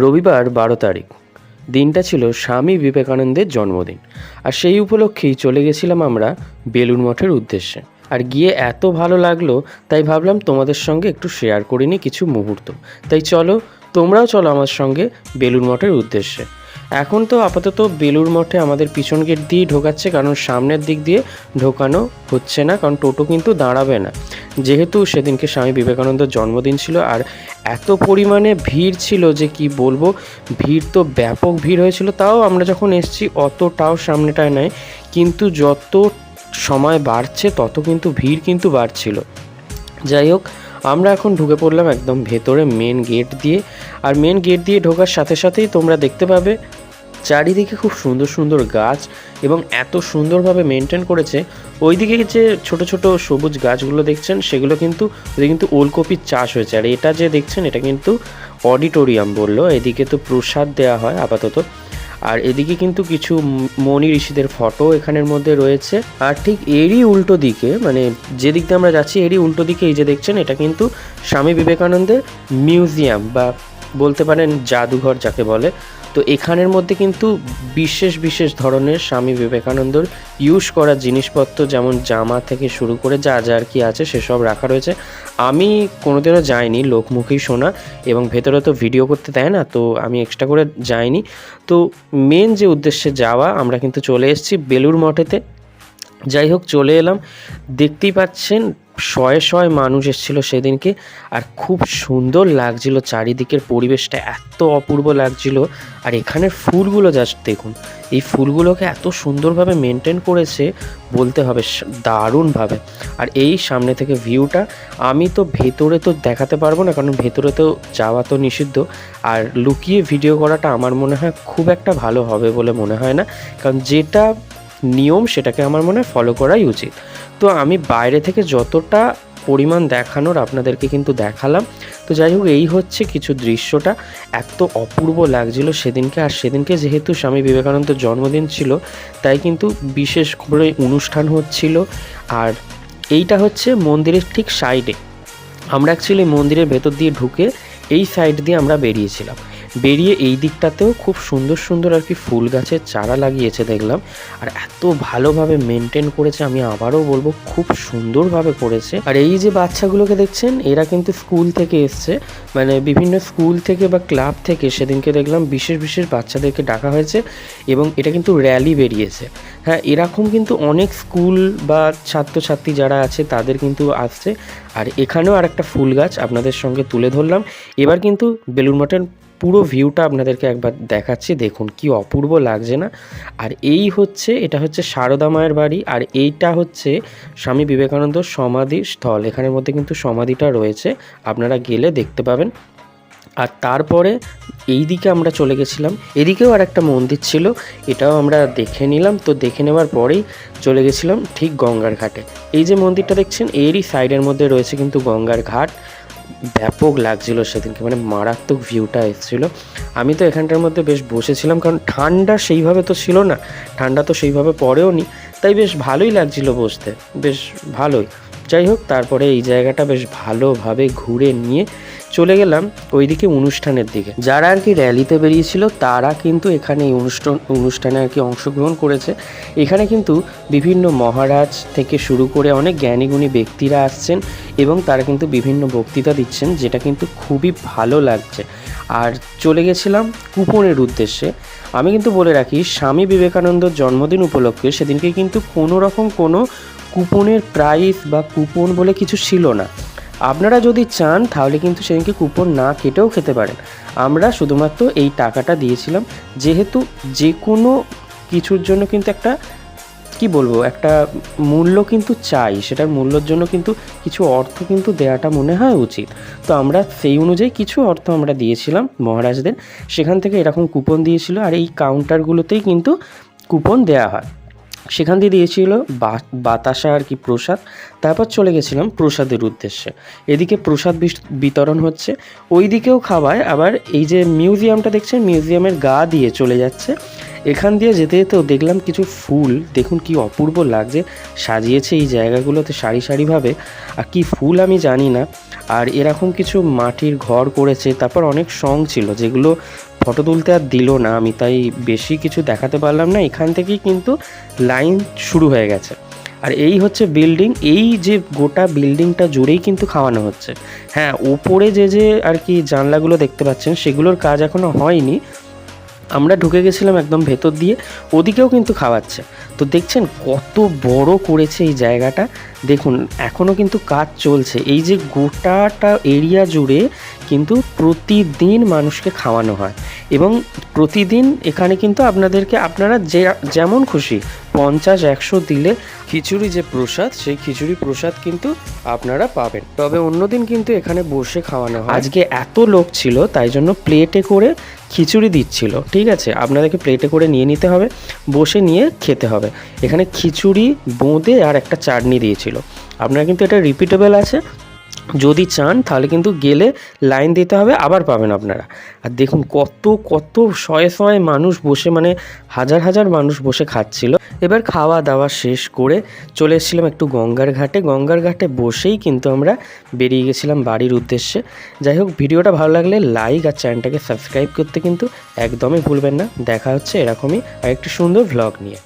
রবিবার বারো তারিখ। দিনটা ছিল স্বামী বিবেকানন্দের জন্মদিন। আর সেই উপলক্ষেই চলে গেছিলাম আমরা বেলুড় মঠের উদ্দেশ্যে। আর গিয়ে এত ভালো লাগল, তাই ভাবলাম তোমাদের সঙ্গে একটু শেয়ার করে নিই কিছু মুহূর্ত। তাই চলো, তোমরাও চলো আমার সঙ্গে বেলুড় মঠের উদ্দেশ্যে। এখন তো আপাতত বেলুড় মঠে আমাদের পিছন গেট দিয়েই ঢোকাচ্ছে, কারণ সামনের দিক দিয়ে ঢোকানো হচ্ছে না, কারণ টোটো কিন্তু দাঁড়াবে না। যেহেতু সেদিনকে স্বামী বিবেকানন্দের জন্মদিন ছিল আর এত পরিমাণে ভিড় ছিল যে কি বলব, ভিড় তো ব্যাপক ভিড় হয়েছিল, তাও আমরা যখন এসছি অতটাও সামনেটায় নয় কিন্তু যত সময় বাড়ছে তত কিন্তু ভিড় কিন্তু বাড়ছিল। যাই হোক, আমরা এখন ঢুকে পড়লাম একদম ভেতরে মেন গেট দিয়ে, আর মেন গেট দিয়ে ঢোকার সাথে সাথেই তোমরা দেখতে পাবে চারিদিকে খুব সুন্দর সুন্দর গাছ এবং এত সুন্দরভাবে মেনটেন করেছে। ওইদিকে যে ছোট ছোট সবুজ গাছগুলো দেখছেন, সেগুলো কিন্তু কিন্তু ওলকপির চাষ হয়েছে। আর এটা যে দেখছেন, এটা কিন্তু অডিটোরিয়াম বলল। এদিকে তো প্রসাদ দেওয়া হয় আপাতত। আর এদিকে কিন্তু কিছু মনি ঋষিদের ফটো এখানের মধ্যে রয়েছে। আর ঠিক এরই উল্টো দিকে মানে যে দিয়ে আমরা যাচ্ছি, এরই উল্টো দিকে এই যে দেখছেন, এটা কিন্তু স্বামী বিবেকানন্দের মিউজিয়াম বা বলতে পারেন জাদুঘর যাকে বলে। তো এখানের মধ্যে কিন্তু বিশেষ বিশেষ ধরনের স্বামী বিবেকানন্দর ইউজ করা জিনিসপত্র, যেমন জামা থেকে শুরু করে যা যা আর কি আছে সেসব রাখা রয়েছে। আমি কোনোদিনও যাইনি, লোকমুখেই শোনা এবং ভেতরে তো ভিডিও করতে দেয় না, তো আমি এক্সট্রা করে যাইনি। তো মেন যে উদ্দেশ্যে যাওয়া, আমরা কিন্তু চলে এসেছি বেলুর মঠেতে। যাই হোক, চলে এলাম। দেখতেই পাচ্ছেন শয়ে শয়ে মানুষ এসেছিল সেদিনকে, আর খুব সুন্দর লাগছিল চারিদিকের পরিবেশটা, এত অপূর্ব লাগছিল। আর এখানের ফুলগুলো জাস্ট দেখুন, এই ফুলগুলোকে এত সুন্দরভাবে মেনটেন করেছে, বলতে হবে দারুণভাবে। আর এই সামনে থেকে ভিউটা আমি তো ভেতরে তো দেখাতে পারব না, কারণ ভেতরে তো যাওয়া তো নিষিদ্ধ। আর লুকিয়ে ভিডিও করাটা আমার মনে হয় খুব একটা ভালো হবে বলে মনে হয় না, কারণ যেটা নিয়ম সেটাকে আমার মনে হয় ফলো করাই উচিত। তো আমি বাইরে থেকে যতটা পরিমাণ দেখানোর আপনাদেরকে কিন্তু দেখালাম। তো যাই হোক, এই হচ্ছে কিছু দৃশ্যটা। এত অপূর্ব লাগছিল সেদিনকে, আর সেদিনকে যেহেতু স্বামী বিবেকানন্দের জন্মদিন ছিল, তাই কিন্তু বিশেষ করে অনুষ্ঠান হচ্ছিল। আর এইটা হচ্ছে মন্দিরের ঠিক সাইডে আমরা অ্যাকচুয়ালি মন্দিরের ভেতর দিয়ে ঢুকে এই সাইড দিয়ে আমরা বেরিয়েছিলাম। বেরিয়ে এই দিকটাতেও খুব সুন্দর সুন্দর আর কি ফুল গাছের চারা লাগিয়েছে দেখলাম। আর এত ভালোভাবে মেনটেন করেছে আমি আবারও বলব, খুব সুন্দরভাবে করেছে। আর এই যে বাচ্চাগুলোকে দেখছেন, এরা কিন্তু স্কুল থেকে এসছে। মানে বিভিন্ন স্কুল থেকে বা ক্লাব থেকে সেদিনকে দেখলাম বিশেষ বিশেষ বাচ্চাদেরকে ডাকা হয়েছে এবং এটা কিন্তু র্যালি বেরিয়েছে। হ্যাঁ এরকম কিন্তু অনেক স্কুল বা ছাত্রছাত্রী যারা আছে তাদের কিন্তু আসছে। আর এখানেও আর একটা ফুল গাছ আপনাদের সঙ্গে তুলে ধরলাম। এবার কিন্তু বেলুড় মঠের পুরো ভিউটা আপনাদেরকে একবার দেখাচ্ছি। দেখুন কি অপূর্ব লাগছে না। আর এই হচ্ছে, এটা হচ্ছে সারদা মায়ের বাড়ি, আর এইটা হচ্ছে স্বামী বিবেকানন্দ সমাধি স্থল। এখানের মধ্যে কিন্তু সমাধিটা রয়েছে, আপনারা গেলে দেখতে পাবেন। আর তারপরে এই দিকে আমরা চলে গেছিলাম। এদিকেও আর একটা মন্দির ছিল, এটাও আমরা দেখে নিলাম। তো দেখে নেওয়ার পরেই চলে গেছিলাম ঠিক গঙ্গার ঘাটে। এই যে মন্দিরটা দেখছেন, এরই সাইডের মধ্যে রয়েছে কিন্তু গঙ্গার ঘাট। ব্যাপক লাগছিল সেদিনকে মানে মারাত্মক ভিউটা এসেছিল। আমি তো এখানটার মধ্যে বেশ বসেছিলাম, কারণ ঠান্ডা সেইভাবে তো ছিল না, ঠান্ডা তো সেইভাবে পড়েও নি, তাই বেশ ভালোই লাগছিল বসতে, বেশ ভালোই। যাই হোক, তারপরে এই জায়গাটা বেশ ভালোভাবে ঘুরে নিয়ে চলে গেলাম ওইদিকে অনুষ্ঠানের দিকে। যারা আর কি র্যালিতে বেরিয়েছিল, তারা কিন্তু এখানে এই অনুষ্ঠান, অনুষ্ঠানে আর কি অংশগ্রহণ করেছে। এখানে কিন্তু বিভিন্ন মহারাজ থেকে শুরু করে অনেক জ্ঞানীগুণী ব্যক্তিরা আসছেন এবং তারা কিন্তু বিভিন্ন বক্তৃতা দিচ্ছেন, যেটা কিন্তু খুবই ভালো লাগছে। আর চলে গেছিলাম কুপনের উদ্দেশ্যে। আমি কিন্তু বলে রাখি, স্বামী বিবেকানন্দর জন্মদিন উপলক্ষে সেদিনকে কিন্তু কোনো রকম কোনো কুপনের প্রাইস বা কুপন বলে কিছু ছিল না। আপনারা যদি চান, তাহলে কিন্তু সেদিনকে কুপন না কেটেও খেতে পারেন। আমরা শুধুমাত্র এই টাকাটা দিয়েছিলাম, যেহেতু যে কোনো কিছুর জন্য কিন্তু একটা, কি বলব, একটা মূল্য কিন্তু চাই। সেটার মূল্যর জন্য কিন্তু কিছু অর্থ কিন্তু দেওয়াটা মনে হয় উচিত। তো আমরা সেই অনুযায়ী কিছু অর্থ আমরা দিয়েছিলাম মহারাজদের। সেখান থেকে এরকম কুপন দিয়েছিল, আর এই কাউন্টারগুলোতেই কিন্তু কুপন দেওয়া হয়। সেখান দিয়ে দিয়েছিল বাতাসা আর কি প্রসাদ। তারপর চলে গেছিলাম প্রসাদের উদ্দেশ্যে। এদিকে প্রসাদ বিতরণ হচ্ছে। ওই দিকেও খাওয়ায় আবার এই যে মিউজিয়ামটা দেখছেন, মিউজিয়ামের গা দিয়ে চলে যাচ্ছে। এখান দিয়ে যেতে যেতেও দেখলাম কিছু ফুল। দেখুন কি অপূর্ব লাগছে। সাজিয়েছে এই জায়গাগুলোতে সারি সারিভাবে। আর কি ফুল আমি জানি না। আর এরকম কিছু মাটির ঘর করেছে। তারপর অনেক সং ছিল যেগুলো ফটো তুলতে আর দিল না, আমি তাই বেশি কিছু দেখাতে পারলাম না, এখান থেকেই কিন্তু লাইন শুরু হয়ে গেছে। আর এই হচ্ছে বিল্ডিং এই যে গোটা বিল্ডিংটা জুড়েই কিন্তু খাওয়ানো হচ্ছে। হ্যাঁ ওপরে যে যে আর কি জানলাগুলো দেখতে পাচ্ছেন, সেগুলোর কাজ এখনও হয়নি আমরা ঢুকে গেছিলাম একদম ভেতর দিয়ে, ওদিকেও কিন্তু খাওয়াচ্ছে। তো দেখছেন কত বড় করেছে এই জায়গাটা। দেখুন এখনও কিন্তু কাজ চলছে। এই যে গোটাটা এরিয়া জুড়ে কিন্তু প্রতিদিন মানুষকে খাওয়ানো হয়। এবং প্রতিদিন এখানে কিন্তু আপনাদেরকে, আপনারা যে, যেমন খুশি পঞ্চাশ, একশো দিলে খিচুড়ি যে প্রসাদ, সেই খিচুড়ি প্রসাদ কিন্তু আপনারা পাবেন। তবে অন্যদিন কিন্তু এখানে বসে খাওয়ানো হয়। আজকে এত লোক ছিল, তাই জন্য প্লেটে করে খিচুড়ি দিচ্ছিল, ঠিক আছে? আপনাদেরকে প্লেটে করে নিয়ে নিতে হবে, বসে নিয়ে খেতে হবে। এখানে খিচুড়ি, বোঁদে আর একটা চাটনি দিয়েছিল। আপনারা কিন্তু এটা রিপিটেবল আছে। যদি চান, তাহলে কিন্তু গেলে লাইন দিতে হবে, আবার পাবেন আপনারা। আর দেখুন কত কত শয়ে শয়ে মানুষ বসে মানে হাজার হাজার মানুষ বসে খাচ্ছিল। এবার খাওয়া দাওয়া শেষ করে চলে এসেছিলাম একটু গঙ্গার ঘাটে। গঙ্গার ঘাটে বসেই কিন্তু আমরা বেরিয়ে গেছিলাম বাড়ির উদ্দেশ্যে। যাই হোক, ভিডিওটা ভালো লাগলে লাইক আর চ্যানেলটাকে সাবস্ক্রাইব করতে কিন্তু একদমই ভুলবেন না। দেখা হচ্ছে এরকমই আর একটি সুন্দর ভ্লগ নিয়ে।